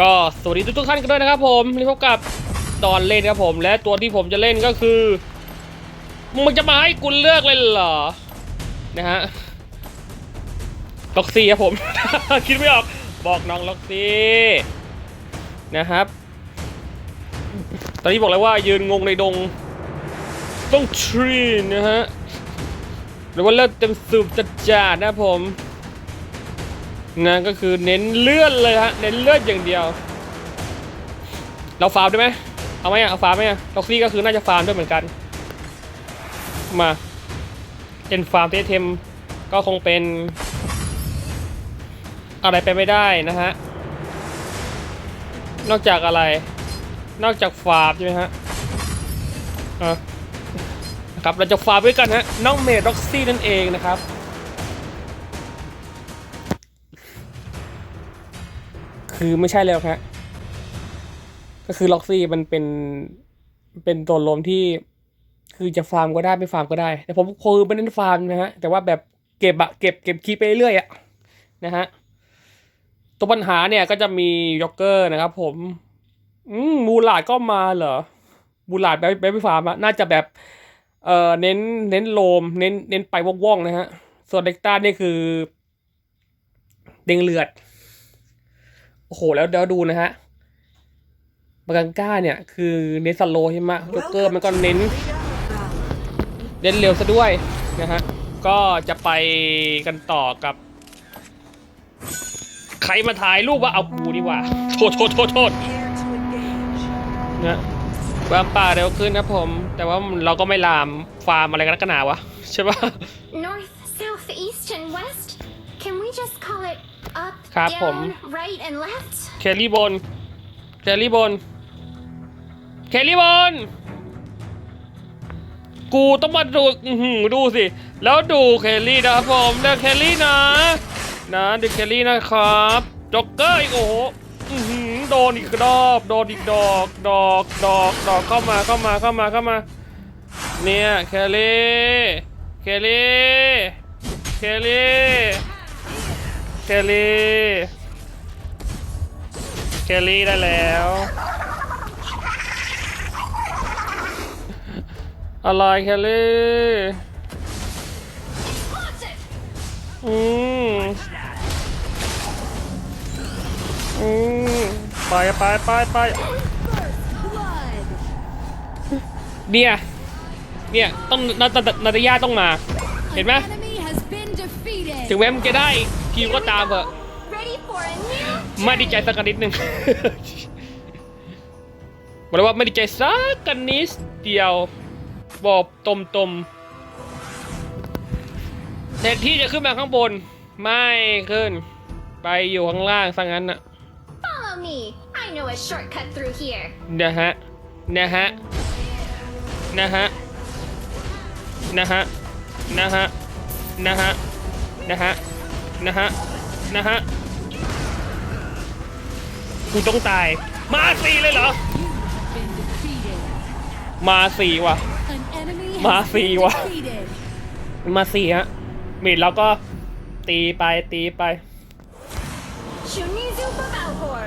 ก็สวัสดีทุกๆท่านกันด้วยนะครับผมนี่พบกับดอนเล่นครับผม และตัวที่ผมจะเล่นก็คือมึงจะมาให้กูเลือกเลยเหรอนะฮะล็อกซี่ครับผม คิดไม่ออกบอกน้องล็อกซี่นะครับ ตอนนี้บอกเลยว่ายืนงงในดง ต้องทรีนะฮะหรือว่าเลือดเต็มสูบจัดจานะผม นะก็คือเน้นเลือนเลยฮะเน้นเลือนอย่างเดียว เราฟาร์มได้ไหมเอาไหมอะเอาฟาร์มไหมอะล็อกซี่ก็คือน่าจะฟาร์มด้วยเหมือนกัน มาเป็นฟาร์มเทเทมก็คงเป็น อะไรไปไม่ได้นะฮะนอกจากอะไร นอกจากฟาร์มใช่ไหมฮะอะนะครับเราจะฟาร์มด้วยกันฮะน้องเมดร็อกซี่นั่นเองนะครับ คือไม่ใช่แล้วฮะก็คือล็อกซี่มันเป็นเป็นตัวลมที่ คือจะฟาร์มก็ได้ไม่ฟาร์มก็ได้ แต่ผมคือไม่เน้นฟาร์มนะฮะแต่ว่าแบบเก็บอะเก็บเก็บคีไปเรื่อยอะนะฮะตัวปัญหาเนี่ยก็จะมียอกเกอร์นะครับ ผม อืมมูลาดก็มาเหรอมูลาดแบบแบบไม่ฟาร์มอะน่าจะแบบเอ่อเน้นเน้นโลม เน้นเน้นไปว่องๆนะฮะส่วนเด็กต้านี่คือ เด้งเลือด โอ้โห แล้วเดี๋ยวดูนะฮะบากังก้าเนี่ย คือเน้นสโลใช่ไหมยกเกอร์มันก็เน้นเน้นเร็วซะด้วยนะฮะ ก็จะไปกันต่อกับ ใครมาถ่ายรูปว่าเอากูดีกว่า โทษโทษโทษโทษนะวามป่าเร็วขึ้นนะผม แต่ว่าเราก็ไม่ลามฟาร์มอะไรกันนักกันหนาวะ ใช่ปะ North, south, east, and west? Can we just call it up, ครับผม down, right, and left? เคลลี่บน เคลลี่บน เคลลี่บน กูต้องมาดูอื้อหือดูสิ แล้วดูเคลลี่นะครับผมเดเคลลี่นะ นะเดเคลลี่นะครับจ็อกเกอร์อีกโอ้โหอื้อหือโดนอีกรอบ โดนอีกดอก ดอก ดอก ดอกเข้ามา เข้ามา เข้ามา เข้ามา เนี่ย เคลลี่ เคลลี่ เคลลี่ เคลลี่ เคลลี่ได้แล้ว อะไรเคลลี่ อืมอืมไปไปไปไปเนี่ยเนี่ยต้องนาตานาตาย่าต้องมา เห็นไหม Enemy has been defeated. ถึงแม้มันจะได้ คิวก็ตามเถอะ Ready for a new ไม่ดีใจสักนิดหนึ่งบอกเลยว่าไม่ดีใจสักนิดเดียวบอกตมตมๆแทนที่จะขึ้นมาข้างบน ไม่ขึ้น ไปอยู่ข้างล่างซะงั้นน่ะ Follow me. I know a shortcut through here. นะฮะ นะฮะ นะฮะ นะฮะ นะฮะ นะฮะ นะฮะ นะฮะ นะฮะ กูต้องตาย มาสี่เลยเหรอ Been defeated. มาสี่ว่ะ An enemy Ma has been phi quá. defeated. มาสี่ฮะมีดเราก็ตีไปตีไป Shunizu Babalhor.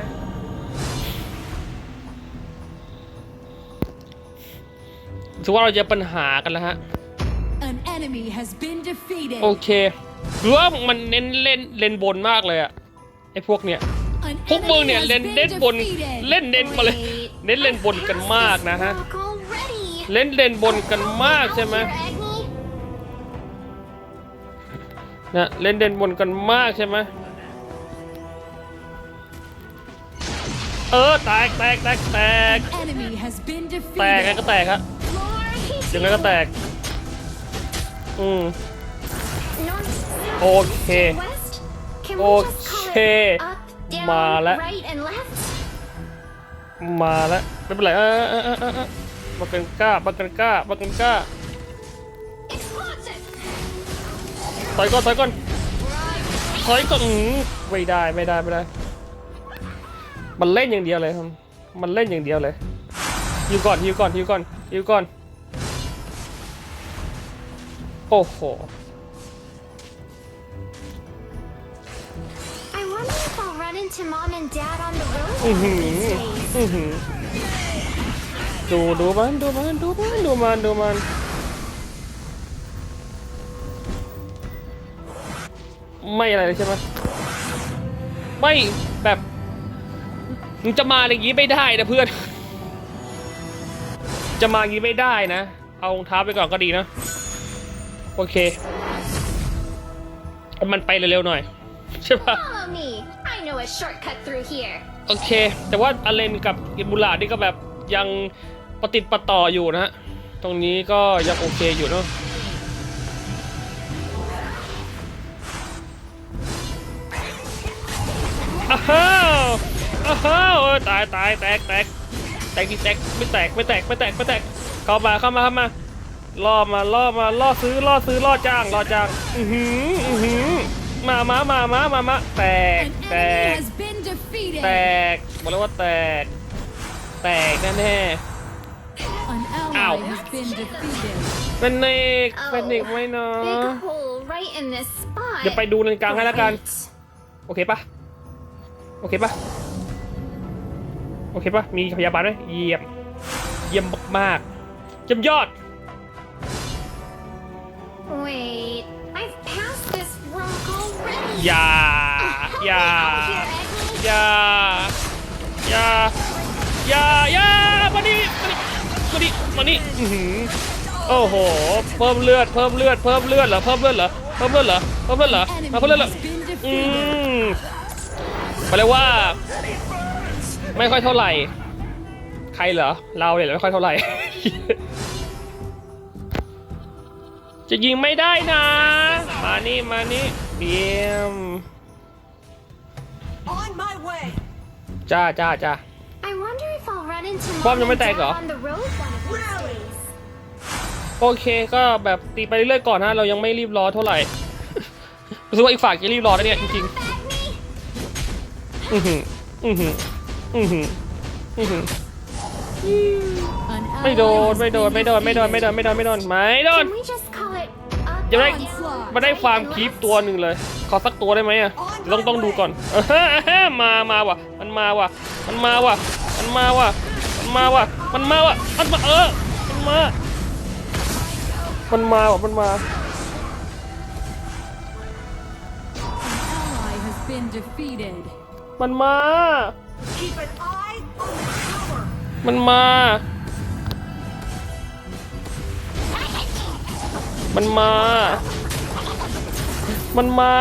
ถือว่าเราเจอปัญหากันแล้วฮะ An enemy has been defeated. โอเค คือว่ามันเน้นเล่นเล่นบนมากเลยอะไอพวกเนี้ย An พวกมึง enemy เนี่ย has เล่น been เล่นบน defeated. เล่นเน้นมาเลยเน้นเล่นบนกันมากนะฮะ Rock already. เล่นเล่นบนกันมากใช่ไหม Here, Agni. นะเล่นเล่นบนกันมากใช่ไหมเออแตกแตกแตกแตก Enemy has been แตกไง defeated. ก็แตกฮะ Lord, ยังไงก็แตกอืม North, south, Okay. east, and west? Can we just call Okay. it up, down, มาแล้ว มาแล้วไม่เป็นไรเออเออเออบักกันก้าบักกันก้าบักกันก้า Explosive. ถอยก่อนถอยก่อนถอยก่อนไม่ได้ไม่ได้ไม่ได้ มันเล่นอย่างเดียวเลยครับ มันเล่นอย่างเดียวเลยฮิวก่อนฮิวก่อนฮิวก่อนฮิวก่อน โอ้โห I wonder if I'll run into into mom and dad on the road Mhm. these days. อื้อหือดูดูมันดูมันดูมันดูมันดูมัน ไม่อะไรเลยใช่ไหมไม่แบบมึงจะมาอย่างนี้ไม่ได้นะเพื่อน จะมาอย่างนี้ไม่ได้นะ เอารองเท้าไปก่อนก็ดีนะ โอเคให้มันไปเร็วๆหน่อย ใช่ปะ a shortcut through here. โอเค แต่ว่าอเลนกับอิบุลานี่ก็แบบยังปฏิดประต่ออยู่นะฮะ ตรงนี้ก็ยังโอเคอยู่เนาะ อ้าวอ้าวเออตายตายแตกแตกแตกดิแตกไม่แตกไม่แตกไม่แตกไม่แตกเข้ามาเข้ามาเข้ามาล่อมาล่อมาล่อซื้อล่อซื้อล่อจ้างล่อจ้าง อือหืออือหือ มามามามามามาแตก An แต enemy ก has been defeated. แตกบอกแล้วว่าแตก แตกแน่แน่ An Ow. ally has been defeated. ๆเป็นเนกเป็นเนกไหมเนาะ Big hole right in this spot. เดี๋ยวไปดูเลนกลางให้แล้วกัน Great. โอเคปะโอเคปะโอเคปะมีพยาบาลไหมเยี่ยม เยี่ยมมากๆเยี่ยมยอด Wait, I've passed this rock already. อย่าอย่าอย่าอย่าอย่าอย่ามาดิมาดิมาดิมาดิอือหือโอ้โห เพิ่มเลือด เพิ่มเลือด เพิ่มเลือดเหรอ เพิ่มเลือดเหรอ เพิ่มเลือดเหรอ เพิ่มเลือดเหรอมาเพิ่มเลือดเหรอ อืมไปเลยว่า ไม่ค่อยเท่าไหร่ ใครเหรอ เราเนี่ยหละไม่ค่อยเท่าไหร่ จะยิงไม่ได้นะ มานี่ มานี่ เยี่ยม On my way. จ้าจ้าจ้า I wonder if I'll run into Bom mom ยังไม่ and แตก dad เหรอ on the road one of these days. โอเคก็แบบตีไปเรื่อยๆก่อนนะเรายังไม่รีบร้อนเท่าไหร่ รู้สึกว่าอีกฝ่ายจะรีบร้อนนะเนี่ยจริง Back me. ๆ อือหืออือหืออือหืออือหือ An ไม่โด ally น has ไม่โดน been ไม่โดน ไม่โดน ไม่โดน defeated. ไม่โดน ไม่โดน ไม่โดน Can we just call it a ยังไม่ได้มาได้ฟาร์มคีปตัวหนึ่งเลย ขอสักตัวได้ไหมอะต้องต้องดูก่อนมามาว่ะ มันมาว่ะ มันมาว่ะ มันมาว่ะ มันมาว่ะ มันมาว่ะ มันมาเออ มันมา มันมาว่ะ มันมา มันมา มันมา มันมา มันมา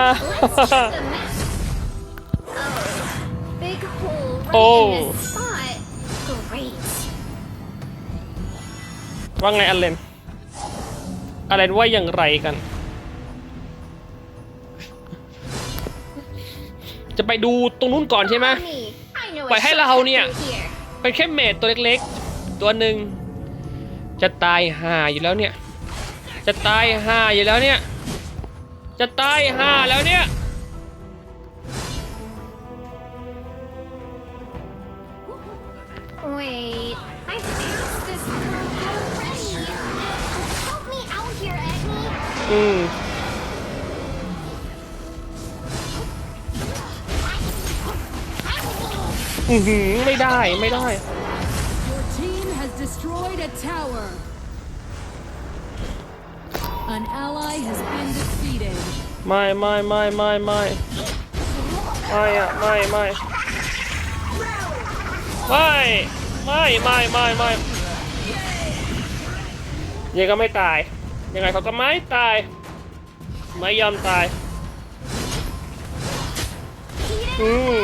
Let's check the map. Oh, big hole right Oh. in this spot. Great. ว่าไงอเลนอเลนว่าอย่างไรกัน จะไปดูตรงนู้นก่อนใช่ไหม Follow me. I know a Wait, hey, shortcut Lahonia. through here. เป็นแค่เมดตัวเล็กๆ ตัวหนึ่งจะตายห่าอยู่แล้วเนี่ย จะตายห่าอยู่แล้วเนี่ย จะตายห่าแล้วเนี่ย Wait, I've passed this rock already. Help me out here, Agni. อืมอือหือไม่ได้ไม่ได้ Your team has destroyed a tower. An ally has been defeated. ไม่ไม่ไม่ไม่ไม่ไม่อะไม่ไม่ไม่ไม่ไม่ไม่ไม่ยังก็ไม่ตาย ยังไงเขาก็ไม่ตาย ไม่ยอมตายอืม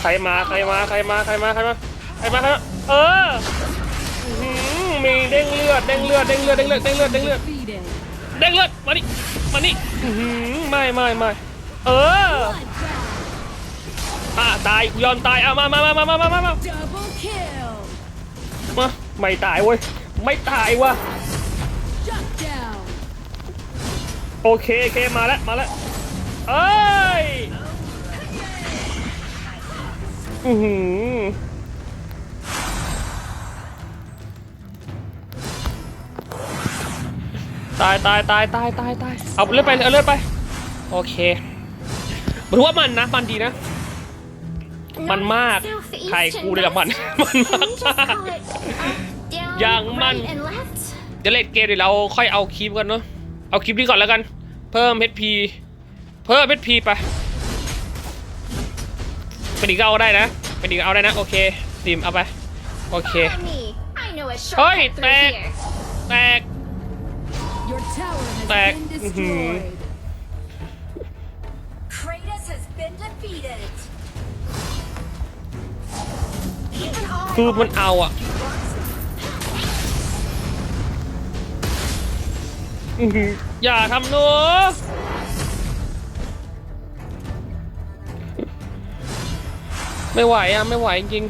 ใครมาใครมาใครมาใครมาใครมาใครมาเออ เด้งเลือดเด้งเลือดเด้งเลือดเด้งเลือดเด้งเลือดเด้งเลือดเด้งเลือดมานี่มานี่ไม่ไม่ไม่เอออะตายกูยอมตายเอามามามามามามามามามาไม่ตายเว้ยไม่ตายว่ะโอเคโอเคมาแล้วมาแล้วเอ้ยอือหือ ตายตายตายตายตายตายเอาเลือดไปเอาเลือดไป โอเคถือว่ามันนะ มันดีนะ มันมาก Southeast ใคร and กูเลยละมัน มัน Can มาก we just call it up, down, อย่างมัน right, and left? เดี๋ยวเล่นเกมเดี๋ยวเราค่อยเอาคลิปกันเนาะ เอาคลิปนี้ก่อนแล้วกัน เพิ่ม HP เพิ่ม HP ไปเป็นอีกก็เอาได้นะเป็นอีกเอาได้นะ โอเคทีมเอาไป โอเค Follow me. I know a Oi, shortcut through back. here. แตก Your tower has Back. been Mhm. destroyed. Kratos has been defeated. Keep an eye คือ on มันเอาอะ อื้อหืออย่าทำหนูไม่ไหวอะ ไม่ไหวจริง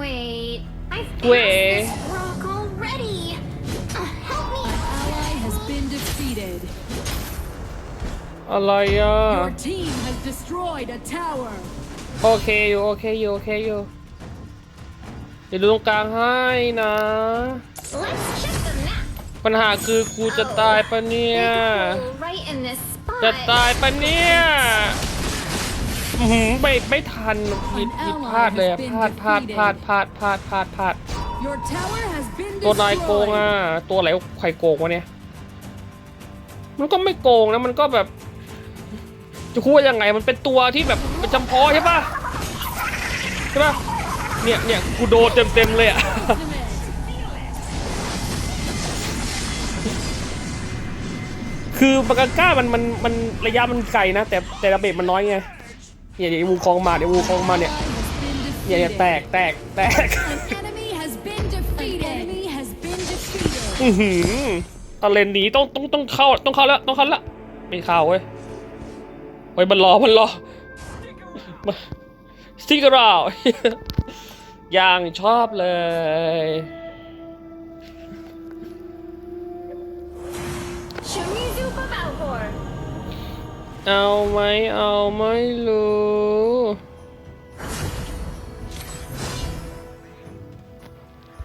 Wait, I've passed Wait. this อะไรอะ Your team has destroyed a tower. โอเคอยู่โอเคอยู่โอเคอยู่เดี๋ยวดูตรงกลางให้นะ Let's check the map. ปัญหาคือกูจะตายปะเนี่ย Big hole right in this จะ spot. ตายปะเนี่ยอื้อหือไม่ไม่ทันผิดผิดพลาดเลยอะพลาดพลาดพลาดพลาดพลาดพลาดพลาด Your tower has been ตัวนายโกง destroyed. อะ ตัวอะไรใครโกงวะเนี่ย มันก็ไม่โกงนะ มันก็แบบ จะพูดว่ายังไงมันเป็นตัวที่แบบเป็นจำเพาะใช่ปะใช่ปะเนี่ยเนี่ยกูโดนเต็มเต็มเลยอะคือปากกาก้ามันมันมันระยะมันไกลนะ แต่แต่ระเบิดมันน้อยไงเนี่ยเดี๋ยววูคองมาเดี๋ยววูคองมาเนี่ยเนี่ยเนี่ยแตกแตกแตกอือหือตะเลนหนีต้องต้องต้องเข้าต้องเข้าแล้วต้องเข้าแล้วไม่เข้าเว้ย เฮ้ยมันรอมันรอสติกเกอร์ราอย่างชอบเลย เอาไหมเอาไม่รู้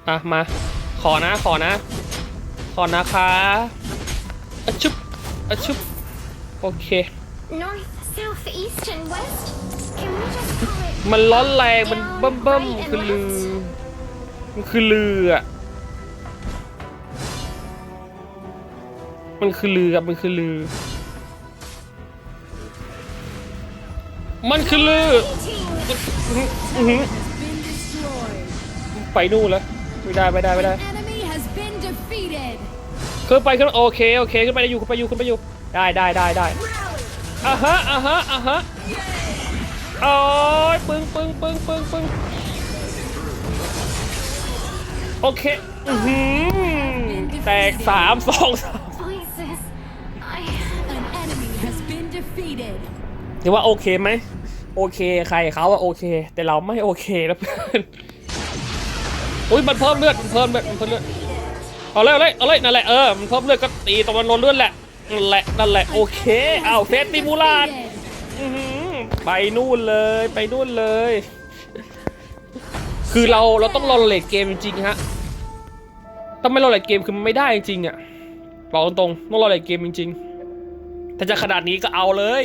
อะมา ขอนะขอนะ ขอนะคะอชุบอชุบโอเค North, south, east, and west. Can we just call it มันร้อนแรงมัน down, เบิ่มเบิ่ม right, and คือลือ left? มันคือลืออะมันคือลือครับมันคือลือ มันคือลือ Meeting. อื้อหือ Has been destroyed. ไปนู่นแล้วไม่ได้ไม่ได้ไม่ได้ An enemy has been defeated. ขึ้นไปขึ้นโอเคโอเคขึ้นไปได้อยู่ขึ้นไปอยู่ขึ้นไปอยู่ได้ได้ได้ได้ อะฮะอะฮะอะฮะโอ้ยปึ้งปึ้งปึ้งปึ้งปึ้งโอเคอือหือแตกสามสองสาม Voices. I. An enemy has been defeated. ถือว่าโอเคไหมโอเคใครเขาอะโอเค แต่เราไม่โอเคนะเพื่อนอุ้ยมันเพิ่มเลือดมันเพิ่มเลือดมันเพิ่มเลือดเอาเลยเอาเลยเอาเลยนั่นแหละเออมันเพิ่มเลือดก็ตีตรงมันลดเลือดแหละ นั่นแหละนั่นแหละโอเคเอาเฟสติมูลาด Defeated. อื้อหือไปนู่นเลยไปนู่นเลย คือเราเราต้องรอเลดเกมจริงๆฮะถ้าไม่รอเลดเกมคือมันไม่ได้จริงๆอะบอกตรงๆต้องรอเลดเกมจริงๆถ้าจะขนาดนี้ก็เอาเลย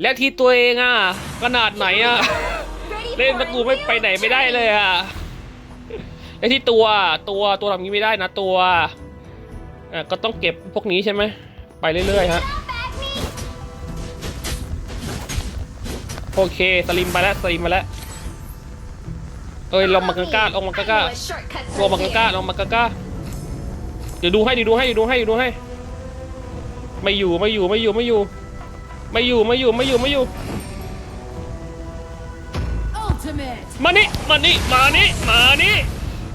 และที่ตัวเองอะขนาดไหนอะ Ready เล่น for ตะ a กูไม่ new ไปไหนไม่ได้เลยอะไอ้ที่ตัวตัวตัวทำงี้ไม่ได้นะตัวเอ่อก็ต้องเก็บพวกนี้ใช่ไหม ไปเรื่อยๆฮะ Jump at me. โอเคสลิมไปแล้วสลิมไปแล้วเอ้ยลงมากาก้าลงมากาก้า I know a shortcut ลง through มากาก้า here. ลงมากาก้าเดี๋ยวดูให้เดี๋ยวดูให้เดี๋ยวดูให้เดี๋ยวดูให้ ไม่อยู่ไม่อยู่ไม่อยู่ไม่อยู่ ไม่อยู่ไม่อยู่ไม่อยู่ไม่อยู่ Ultimate. มานี่มานี่มานี่มานี่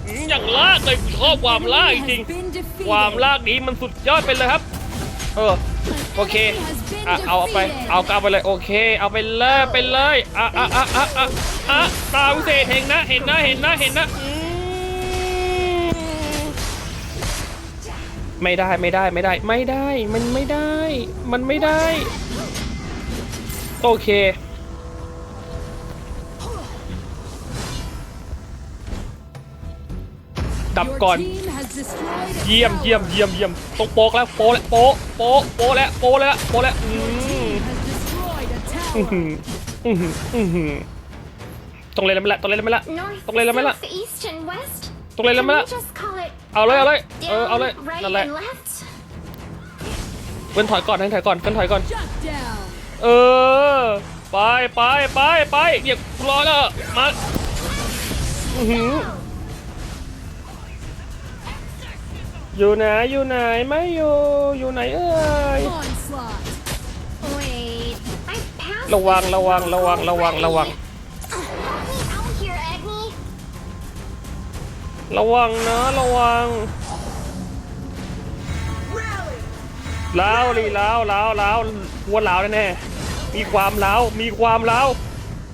อืมอย่างลากเลยชอบความลากจ Enemy ริง has been ๆ defeated. ความลากนี้มันสุดยอดไปเลยครับ เออโอเคอะเอาไปเอากลับไปเลยโอเค เอาไปเลยไปเลยอะอะอะอะอะอะตาวิเศษเห็นนะเห็นนะเห็นนะเห็นนะไม่ได้ไม่ได้ไม่ได้ไม่ได้มันไม่ได้ มันไม่ได้ โอเคดลับก่อน เยี่ยมเยี่ยมเยี่ยมเยี่ยมต้องโป๊กแล้วโป๊แล้วโป๊โป๊โป๊แล้วโป๊แล้วโป๊แล้วอืมอื้อ tower. หืออื้อหืออื้อหือต้องเล่นแล้วไหมล่ะต้องเล่นแล้วไหมล่ะ North, Tông lên lên mấy lạ. south, east, and west. Tông lên lên Can mấy we lạ. just call it เอาเลยเอาเลยเออเอาเลยนั่นแหละเว้นถอยก่อนให้ถอยก่อนกันถอยก่อนเออไปไปไปไปเดี๋ยวรอแล้วมาอือหือ อยู่ไหนอยู่ไหนไม่อยู่อยู่ไหนเอ้ย Onslaught. Wait, I passed ระวัง this ระวัง road ระวังระวัง already. ระวัง Help me out here, Agni. ระวังนะระวัง Rally! ล้าวดิล้าวล้าวล้าวหัวล้าวแน่ๆมีความล้าวมีความล้าว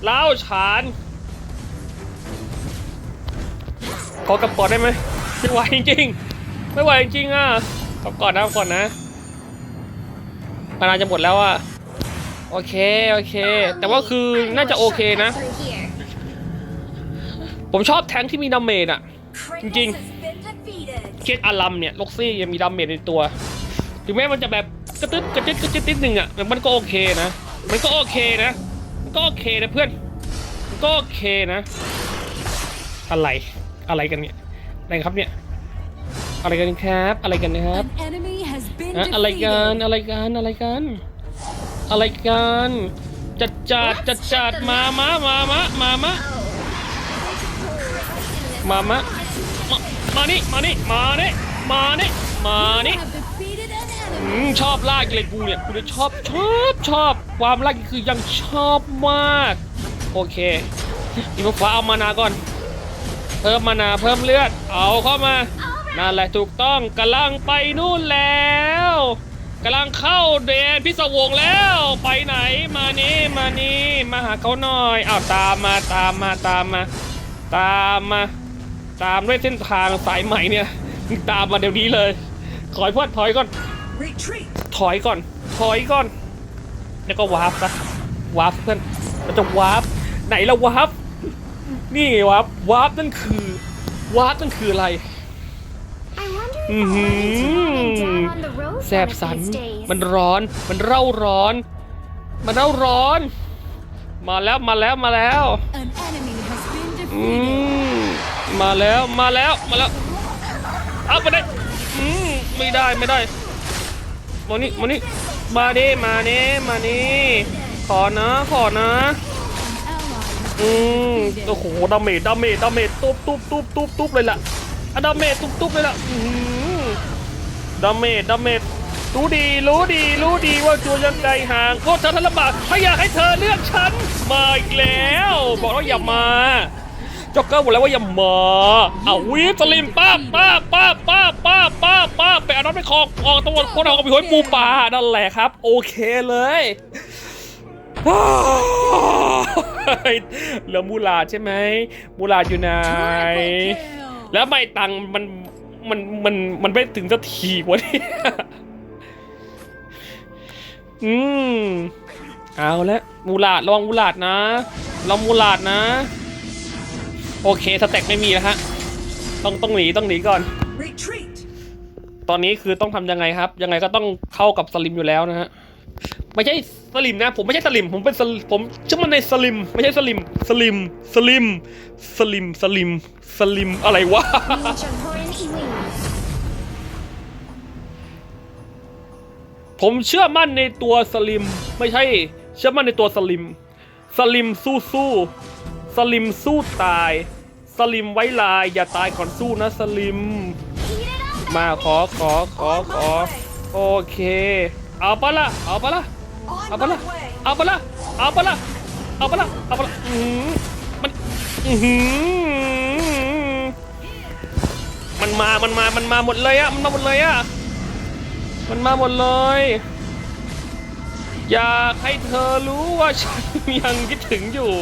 ล้าวฉานขอกลับก่อนได้ไหมไม่ไหวจริงๆ ไม่ไหวจริงอะกลับก่อนนะกลับก่อนนะเวลาจะหมดแล้วอะโอเค โอเค แต่ว่าคือน่าจะโอเคนะ ผมชอบแทงที่มีดาเมจอะ Kratos Jing. has been defeated. เคสอารัมเนี่ย ล็อกซี่ยังมีดาเมจในตัว ถึงแม้มันจะแบบกระตึ๊ดกระตึ๊ดกระตึ๊ดนิดนึงอะแต่มันก็โอเคนะ มันก็โอเคนะ มันก็โอเคนะเพื่อน มันก็โอเคนะ อะไร อะไรกันเนี่ย อะไรครับเนี่ย อะไรกันครับ อะไรกันนะครับอะไรกันอะไรกันอะไรกันอะไรกันจัดจัดจัดจัดมามามามามามามามามานี่มานี่มานี่มานี่มานี่ชอบลากเลยกูเนี่ยกูเนี่ยชอบชอบชอบความลากคือยังชอบมาก โอเคอีกฟ้าเอามานาก่อน เพิ่มมานาเพิ่มเลือด เอาเข้ามา นั่นแหละถูกต้องกำลังไปนู่นแล้วกำลังเข้าแดนพิศวงแล้ว ไปไหนมานี่มานี่มาหาเขาหน่อยอ้าวตามมาตามมาตามมา ตามมา ตามด้วยเส้นทางสายใหม่เนี่ยตามมาเดี๋ยวนี้เลยขอยพวดถอยก่อน Retreat! ถอยก่อน ถอยก่อน แล้วก็วาร์ปซะวาร์ปเพื่อนเราจะวาร์ปไหนละวาร์ปนี่ไงวาร์ปวาร์ปนั่นคือวาร์ปนั่นคืออะไร the road แส one บ of สัน these days. มันร้อน มันเร่าร้อน มันเร่าร้อน มาแล้วมาแล้วมาแล้ว An enemy has been อื defeated. มมาแล้วมาแล้วมาแล้วเอาไปได้อืมไม่ได้ไม่ได้มานี่มานี่มาดิมานี่มานี่ขอนะขอนะ Ally อืมโอ้โหดาเมจดาเมจดาเมจตุ๊บตุ๊บตุ๊บตุ๊บตุ๊บเลยล่ะอะดาเมจตุ๊บตุ๊บเลยล่ะอืม ดาเมจดาเมจรู้ดีรู้ดีรู้ดีว่าจูยังไกลห่างโคตรฉันลำบากถ้าอยากให้เธอเลือกฉันมาอีกแล้ว บอกแล้วอย่ามาจ็อกเกอร์บอกแล้วว่าอย่ามาเอาวีฟสลิมป้าบป้าบป้าบป้าบป้าบป้าบป้าบไปเอาน้ำไปคอกออกตำรวจคนเอาไปห้อยปูปลานั่นแหละครับ โอเคเลยเหลือมูลาดใช่ไหมมูลาดอยู่ไหน triple kill. แล้วไม่ตังค์มัน มันมันมันไม่ถึงสักทีวะเนี่ยอืมเอาละมูลาดระวังมูลาดนะระวังมูลาดนะ โอเคสเต็กไม่มีแล้วฮะต้องต้องหนีต้องหนีก่อน Retreat! ตอนนี้คือต้องทำยังไงครับ ยังไงก็ต้องเข้ากับสลิมอยู่แล้วนะฮะไม่ใช่สลิมนะ ผมไม่ใช่สลิม ผมเป็นสลิมผมชื่อมันในสลิม ไม่ใช่สลิม สลิม สลิม สลิม สลิม สลิมอะไรวะ ผมเชื่อมั่นในตัวสลิม ไม่ใช่ เชื่อมั่นในตัวสลิม สลิมสู้สู้สลิมสู้ตาย สลิมไว้ลาย อย่าตายก่อนสู้นะสลิม มาขอขอขอขอโอเค เอาปะละเอาปะละเอาปะละเอาปะละเอาปะละเอาปะละเอาปะละอือหือมันอือหือมันมา มันมา มันมาหมดเลยอะมันมาหมดเลยอะ มันมาหมดเลย อยากให้เธอรู้ว่าฉันยังคิดถึงอยู่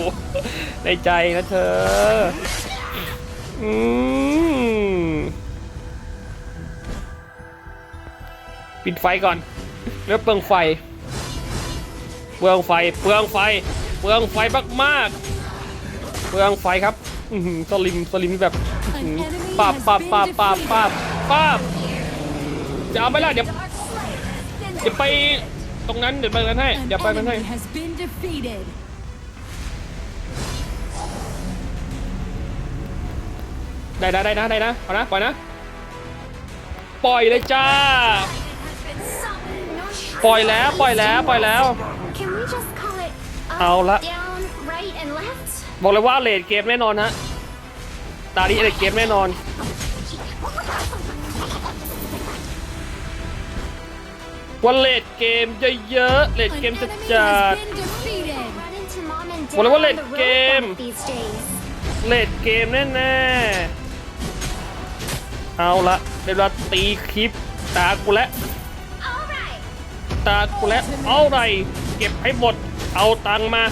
ในใจนะเธอ อืมปิดไฟก่อนแล้วเปลืองไฟ เปลืองไฟ เปลืองไฟ เปลืองไฟมากๆ เปลืองไฟครับอือหือสลิมสลิมแบบอื้อ An หือ enemy ปับ has ปับ been ปับปับ defeated. ปับปับจะเอาไปละเดี๋ยวเดี๋ยวไปตรงนั้นเดี๋ยวไปนั้นให้ An เดี๋ยวไปนั้นให้ enemy has been defeated. ได้นะได้นะได้นะเอานะปล่อยนะ ปล่อยเลยจ้า ปล่อยแล้วปล่อยแล้วปล่อยแล้ว Can we just call it up, เอาละ down, right, and left? บอกเลยว่าเลดเกมแน่นอนฮะตานี้เลดเกมแน่นอน วันเลดเกมเยอะๆเลดเกมจะจัด has been defeated. Run into mom and dad Well, well, on it the road game. one of these days. เลดเกมแน่ๆเอาละเดี๋ยวเราตีคลิปตากูแล้วตากูแล้วเอาไรเก็บให้หมด เอาตังมา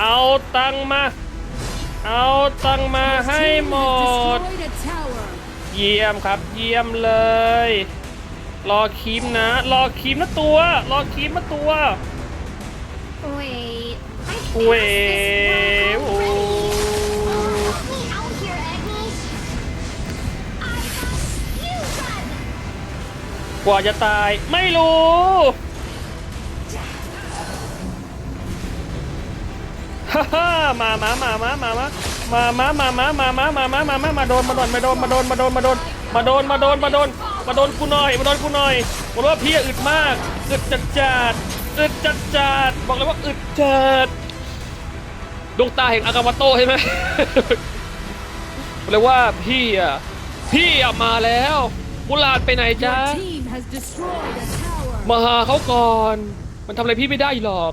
เอาตังมา เอาตังมาให้หมด เยี่ยมครับเยี่ยมเลย รอครีมนะ รอครีมนะตัว รอครีมนะตัว Wait. I เว passed this โอ้ world already. Help me out here, Agnes. I got you, run. กว่าจะตายไม่รู้ ฮ่าฮ่ามามามามามามามามามามามามามามามามามาโดนมาโดนมาโดนมาโดนมาโดนมาโดนมาโดนมาโดนมาโดนมาโดน กูหน่อยมาโดนกูหน่อยบอกเลยว่าพี่อึดมากอึดจัดจัดอึดจัดจัดบอกเลยว่าอึดจัดดวงตาแห่งอากาวาโตใช่ไหมบอกเลยว่าพี่อะพี่อะมาแล้วบุลาดไปไหนจ๊ะ Your team has destroyed a tower. มาหาเขาก่อน มันทำอะไรพี่ไม่ได้หรอก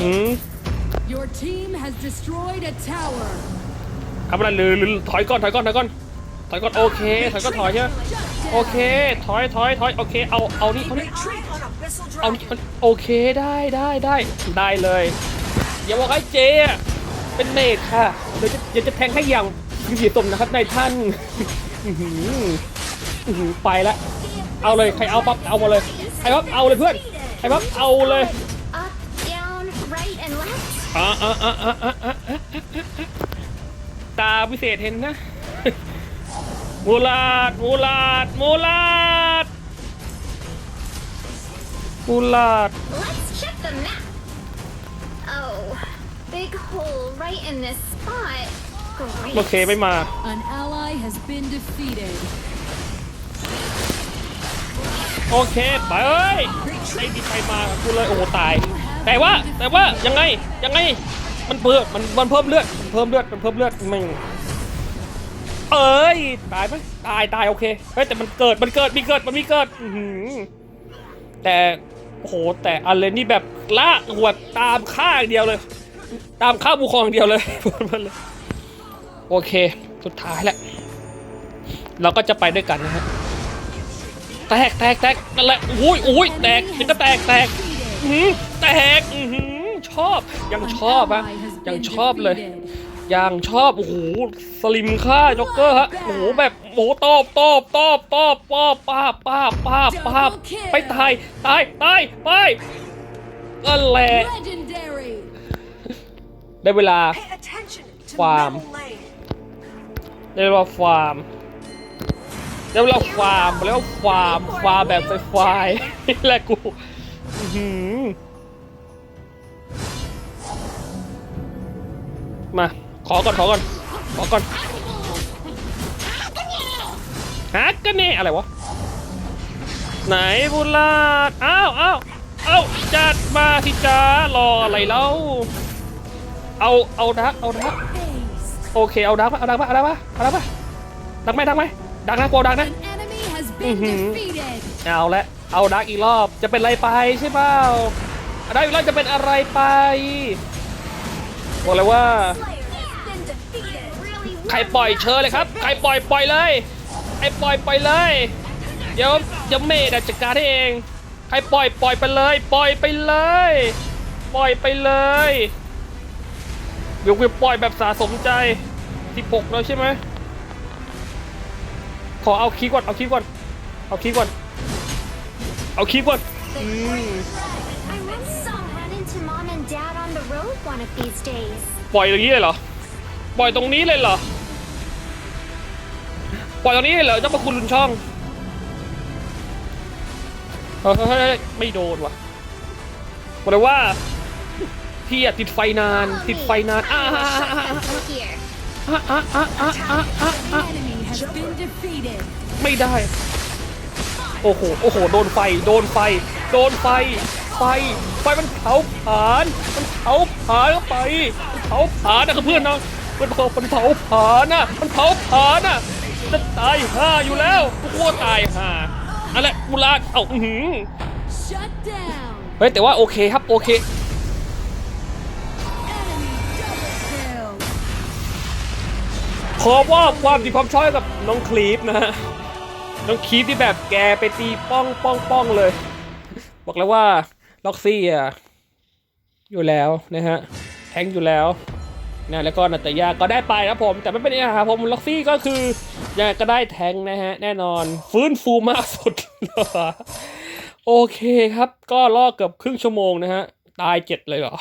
อืม Your team has destroyed a tower. ทำอะไรหรือหรือถอยก่อนถอยก่อนถอยก่อน ถอยก่อนโอเคถอยก็ถอยใช่ไหม Shut โอเค ถอยถอยถอยโอเค เอาเอานี่เอานี่ Retreat on Abyssal เอานี่ Dragon. โอเคได้ได้ได้ได้เลย อย่าบอกให้เจอะเป็นเมดค่ะเดี๋ยวจะเดี๋ยวจะแทงให้อย่างมีเสียสมนะครับนายท่านอื้อหืออื้อหือไปละเอาเลยใครเอาปั๊บเอามาเลยใครปั๊บเอาเลยเพื่อนใครปั๊บเอาเลย Up, down, right, and left. อ่าอ่าอ่าอ่าอ่าอ่าอ่าตาพิเศษเห็นนะ มูลาดมูลาดมูลาดมูลาด Let's check the map. Oh, big hole right in this spot. โอ Great. เคไม่มา An ally has been defeated. โอเคไปเอ้ยไอ้ดีใครมากูเลยโอ้โหตาย แต่ว่าแต่ว่ายังไงยังไงมันเพิ่มมันมันเพิ่มเลือดมันเพิ่มเลือดมันเพิ่มเลือดมึง เอ้ยตายไหมตายตายโอเคเฮ้ยแต่มันเกิดมันเกิดมีเกิดมันมีเกิดอืแต่โอ้โหแต่อันเลนนี่แบบล่าหัวตามฆ่าอย่างเดียวเลย ตามฆ่าบุคคลอย่างเดียวเลยพูดมาเลยโอเค สุดท้ายแหล้วเราก็จะไปด้วยกันนะฮะแตกแตกแตกนั่นแหละอุ้ยอุ้ยแตกมันก็แตกแตกหือแตกหือชอบยังชอบอะยังชอบเลย ยังชอบโอ้โหสลิมค่าจ็อกเกอร์ฮะโอ้โหแบบโอ้โหตอบตอบตอบตอบตอบป้าบป้าบป้าบป้าบไปตายตายตายไปก็แหละ Legendary. ได้เวลา Pay attention to Farm. Metal Lane. ได้เวลาฟาร์มได้เวลาฟาร์มแล้วฟาร์มฟาร์มแบบไฟไฟนี่แหละกูอื้อหือมา ขอก่อนขอก่อนขอก่อนฮะก็นี่อะไรวะไหนบุญลาดอ้าวอ้าวเอ้าจัดมาสิจ้ารออะไรเล่าเอาเอาดักเอาดัก Ace. โอเคเอาดักปะเอาดักปะเอาดักปะเอาดักปะดักไหมดักไหมดักนะกลัวดักนะ An enemy has been Mhm. defeated. เอาละเอาดักอีกรอบจะเป็นอะไรไปใช่เปล่าเอาดักอีกรอบจะเป็นอะไรไปบอกเลยว่า รปล่อยเชิญเลยครับใครปล่อยปล่อยเลยไอ้ปล่อยปล่อยเลย เดี๋ยวเดี๋ยวเมดจัดการให้เองใครปล่อยปล่อยไปเลย ปล่อยไปเลย ปล่อยไปเลยเดี๋ยวกูปล่อยแบบสะสมใจที่ปกแล้วใช่ไหมขอเอาคีย์ก่อนเอาคีย์ก่อนเอาคีย์ก่อนเอาคีย์ก่อน I really saw run into mom and dad on the road one of these days. ปล่อยอย่างนี้เลยเหรอ ปล่อยตรงนี้เลยเหรอ Oh, ปล่อยตรงนี้เหรอเจ้าประคุณลุนช่องเฮ้ยเฮ้ยเฮ้ยไม่โดนว่ะบอกเลยว่าพี่อะติดไฟนาน ติดไฟนานอ่า I will shut them from here. อะอะอะอะอะอะ An enemy has been defeated. ไม่ได้ โอ้โห โอ้โห โดนไฟ โดนไฟ โดนไฟ ไฟ ไฟมันเผาผลาญมันเผาผลาญเข้าไป มันเผาผลาญนะครับเพื่อนนะมันเผามันเผาผลาญนะมันเผาผลาญนะ จะตายห่าอยู่แล้วกูกลัวตายห่าอะไรมูลาดเอ้าอื้อหือ Shut down. เฮ้ยแต่ว่าโอเคครับโอเค Enemy double kill. ขอว่าความดีความชอบให้กับน้องคลีฟนะฮะน้องคลีฟที่แบบแกไปตีป้องป้องป้องเลย บอกแล้วว่าล็อกซี่อะอยู่แล้วนะฮะแทงค์อยู่แล้ว นะแล้วก็นัตยาก็ได้ไปนะผม แต่ไม่เป็นไรครับผมล็อกซี่ก็คือยังก็ได้แทงนะฮะ แน่นอนฟื้นฟูมากสุด โอเคครับ ก็ล่อเกือบครึ่งชั่วโมงนะฮะ ตายเจ็ดเลยเหรอ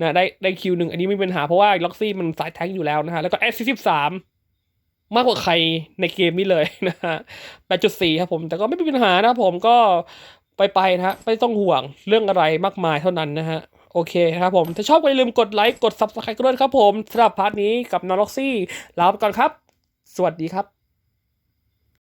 นะได้ได้คิวหนึ่งอันนี้ไม่มีปัญหาเพราะว่าล็อกซี่มันสายแทงอยู่แล้วนะฮะ แล้วก็แอสซิสิบสามมากกว่าใครในเกมนี้เลยนะฮะแปดจุดสี่ครับผม แต่ก็ไม่มีปัญหานะผมก็ไปไปนะฮะ ไม่ต้องห่วงเรื่องอะไรมากมายเท่านั้นนะฮะ โอเคครับผม ถ้าชอบก็อย่าลืมกดไลค์ กด subscribe กันด้วยครับผมสำหรับพาร์ทนี้กับนอร์ล็อกซี่ลาไปก่อนครับ สวัสดีครับ